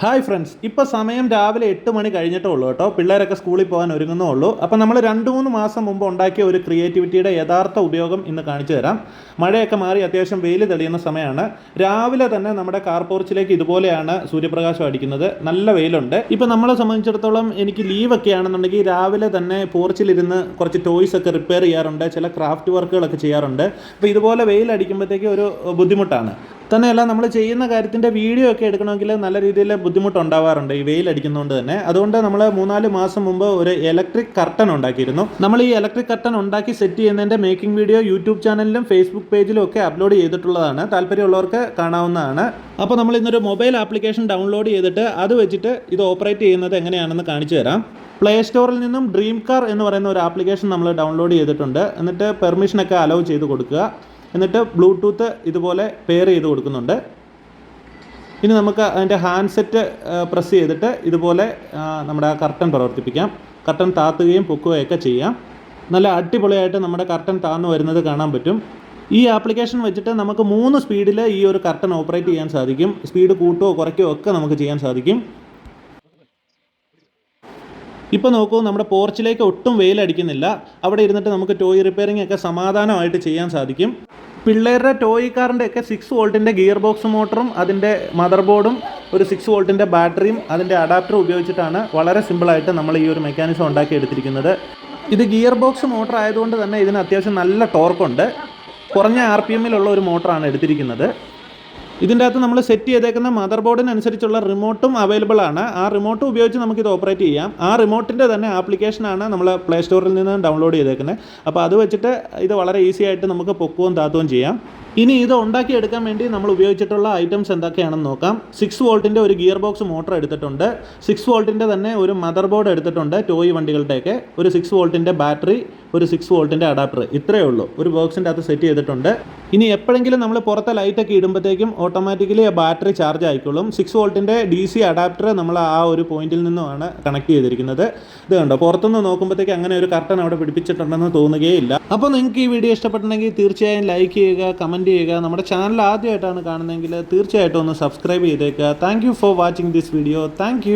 Hi friends ഇപ്പോൾ സമയം രാവിലെ എട്ട് മണി കഴിഞ്ഞിട്ടേ ഉള്ളൂ കേട്ടോ. പിള്ളേരൊക്കെ സ്കൂളിൽ പോകാൻ ഒരുങ്ങുന്നേ ഉള്ളൂ. അപ്പോൾ നമ്മൾ രണ്ട് മൂന്ന് മാസം മുമ്പ് ഉണ്ടാക്കിയ ഒരു ക്രിയേറ്റിവിറ്റിയുടെ യഥാർത്ഥ ഉപയോഗം ഇന്ന് കാണിച്ചു തരാം. മഴയൊക്കെ മാറി അത്യാവശ്യം വെയിൽ തെളിയുന്ന സമയമാണ്. രാവിലെ തന്നെ നമ്മുടെ കാർ പോർച്ചിലേക്ക് ഇതുപോലെയാണ് സൂര്യപ്രകാശം അടിക്കുന്നത്. നല്ല വെയിലുണ്ട്. ഇപ്പോൾ നമ്മളെ സംബന്ധിച്ചിടത്തോളം എനിക്ക് ലീവൊക്കെ ആണെന്നുണ്ടെങ്കിൽ രാവിലെ തന്നെ പോർച്ചിലിരുന്ന് കുറച്ച് ടോയ്സ് ഒക്കെ റിപ്പയർ ചെയ്യാറുണ്ട്. ചില ക്രാഫ്റ്റ് വർക്കുകളൊക്കെ ചെയ്യാറുണ്ട്. അപ്പോൾ ഇതുപോലെ വെയിൽ അടിക്കുമ്പോഴത്തേക്ക് ഒരു ബുദ്ധിമുട്ടാണ്. തന്നെയല്ല നമ്മൾ ചെയ്യുന്ന കാര്യത്തിന്റെ വീഡിയോ ഒക്കെ എടുക്കണമെങ്കിൽ നല്ല രീതിയിൽ ബുദ്ധിമുട്ടുണ്ടാവാറുണ്ട് ഈ വെയിൽ അടിക്കുന്നതുകൊണ്ട് തന്നെ. അതുകൊണ്ട് നമ്മൾ മൂന്നാൽ മാസം മുമ്പ് ഒരു ഇലക്ട്രിക് കർട്ടൻ ഉണ്ടാക്കിയിരുന്നു. നമ്മൾ ഈ ഇലക്ട്രിക് കർട്ടൻ ഉണ്ടാക്കി സെറ്റ് ചെയ്യുന്നതിന്റെ മേക്കിംഗ് വീഡിയോ യൂട്യൂബ് ചാനലിലും ഫേസ്ബുക്ക് പേജിലും ഒക്കെ അപ്ലോഡ് ചെയ്തിട്ടുള്ളതാണ്. താല്പര്യമുള്ളവർക്ക് കാണാവുന്നതാണ്. അപ്പോൾ നമ്മൾ ഇന്നൊരു മൊബൈൽ ആപ്ലിക്കേഷൻ ഡൗൺലോഡ് ചെയ്തിട്ട് അത് വെച്ചിട്ട് ഇത് ഓപ്പറേറ്റ് ചെയ്യുന്നത് എങ്ങനെയാണെന്ന് കാണിച്ചു തരാം. പ്ലേ സ്റ്റോറിൽ നിന്നും ഡ്രീം കാർ എന്ന് പറയുന്ന ഒരു ആപ്ലിക്കേഷൻ നമ്മൾ ഡൗൺലോഡ് ചെയ്തിട്ടുണ്ട്. എന്നിട്ട് പെർമിഷനൊക്കെ അലോവ് ചെയ്ത് കൊടുക്കുക. എന്നിട്ട് ബ്ലൂടൂത്ത് ഇതുപോലെ പെയർ ചെയ്ത് കൊടുക്കുന്നുണ്ട്. ഇനി നമുക്ക് അതിന്റെ ഹാൻഡ്സെറ്റ് പ്രസ് ചെയ്തിട്ട് ഇതുപോലെ നമ്മുടെ കർട്ടൻ പ്രവർത്തിപ്പിക്കാം. കർട്ടൻ താത്തുകയും പൊക്കുകയൊക്കെ ചെയ്യാം. നല്ല അടിപൊളിയായിട്ട് നമ്മുടെ കർട്ടൻ താന്നു വരുന്നത് കാണാൻ പറ്റും. ഈ ആപ്ലിക്കേഷൻ വെച്ചിട്ട് നമുക്ക് മൂന്ന് സ്പീഡിൽ ഈ ഒരു കർട്ടൻ ഓപ്പറേറ്റ് ചെയ്യാൻ സാധിക്കും. സ്പീഡ് കൂട്ടുകയോ കുറയ്ക്കുകയോ ഒക്കെ നമുക്ക് ചെയ്യാൻ സാധിക്കും. ഇപ്പോൾ നോക്കൂ നമ്മുടെ പോർച്ചിലേക്ക് ഒട്ടും വെയിലടിക്കുന്നില്ല അവിടെ ഇരുന്നിട്ട് നമുക്ക് ടോയ് റിപ്പയറിംഗ് ഒക്കെ സമാധാനമായിട്ട് ചെയ്യാൻ സാധിക്കും. പിള്ളേരുടെ ടോയ് കാറിന്റെ ഒക്കെ സിക്സ് വോൾട്ടിന്റെ ഗിയർ ബോക്സ് മോട്ടറും അതിന്റെ മദർ ബോർഡും ഒരു സിക്സ് വോൾട്ടിന്റെ ബാറ്ററിയും അതിന്റെ അഡാപ്റ്റർ ഉപയോഗിച്ചിട്ടാണ് വളരെ സിമ്പിളായിട്ട് നമ്മൾ ഈ ഒരു മെക്കാനിസം ഉണ്ടാക്കി എടുത്തിരിക്കുന്നത്. ഇത് ഗിയർ ബോക്സ് മോട്ടർ ആയതുകൊണ്ട് തന്നെ ഇതിന് അത്യാവശ്യം നല്ല ടോർക്കുണ്ട് കുറഞ്ഞ ആർ പി എമ്മിലുള്ള ഒരു മോട്ടറാണ് എടുത്തിരിക്കുന്നത്. ഇതിന്റെ അകത്ത് നമ്മൾ സെറ്റ് ചെയ്തേക്കുന്ന മദർ ബോർഡിനനുസരിച്ചുള്ള റിമോട്ടും അവൈലബിൾ ആണ്. ആ റിമോട്ട് ഉപയോഗിച്ച് നമുക്കിത് ഓപ്പറേറ്റ് ചെയ്യാം. ആ റിമോട്ടിന്റെ തന്നെ ആപ്ലിക്കേഷനാണ് നമ്മൾ പ്ലേ സ്റ്റോറിൽ നിന്ന് ഡൗൺലോഡ് ചെയ്തേക്കുന്നത് അപ്പോൾ അത് വെച്ചിട്ട് ഇത് വളരെ ഈസി ആയിട്ട് നമുക്ക് പൊക്കുകയും താത്തുകയും ചെയ്യാം. ഇനി ഇത് ഉണ്ടാക്കിയെടുക്കാൻ വേണ്ടി നമ്മൾ ഉപയോഗിച്ചിട്ടുള്ള ഐറ്റംസ് എന്തൊക്കെയാണെന്ന് നോക്കാം. സിക്സ് വോൾട്ടിന്റെ ഒരു ഗിയർ ബോക്സ് മോട്ടർ എടുത്തിട്ടുണ്ട്. സിക്സ് വോൾട്ടിന്റെ തന്നെ ഒരു മദർ ബോർഡ് എടുത്തിട്ടുണ്ട് ടോയ് വണ്ടികളുടെയൊക്കെ. ഒരു സിക്സ് വോൾട്ടിന്റെ ബാറ്ററി ഒരു സിക്സ് വോൾട്ടിന്റെ അഡാപ്റ്റർ ഇത്രയേ ഉള്ളൂ. ഒരു ബോക്സിന്റെ അകത്ത് സെറ്റ് ചെയ്തിട്ടുണ്ട്. ഇനി എപ്പോഴെങ്കിലും നമ്മൾ പുറത്തെ ലൈറ്റൊക്കെ ഇടുമ്പോഴത്തേക്കും ഓട്ടോമാറ്റിക്കലി ബാറ്ററി ചാർജ് ആയിക്കോളും. സിക്സ് വോൾട്ടിന്റെ ഡി സി അഡാപ്റ്റർ നമ്മൾ ആ ഒരു പോയിന്റിൽ നിന്നുമാണ് കണക്ട് ചെയ്തിരിക്കുന്നത്. ഇത് കണ്ടോ? പുറത്തുനിന്ന് നോക്കുമ്പോഴത്തേക്ക് അങ്ങനെ ഒരു കർട്ടൻ അവിടെ പിടിപ്പിച്ചിട്ടുണ്ടെന്ന് തോന്നുകയില്ല അപ്പോൾ നിങ്ങൾക്ക് ഈ വീഡിയോ ഇഷ്ടപ്പെട്ടുണ്ടെങ്കിൽ തീർച്ചയായും ലൈക്ക് ചെയ്യുക കമന്റ് ചെയ്യുക. നമ്മുടെ ചാനൽ ആദ്യമായിട്ടാണ് കാണുന്നതെങ്കിൽ തീർച്ചയായിട്ടും ഒന്ന് സബ്സ്ക്രൈബ് ചെയ്തേക്കുക. Thank for watching this video thank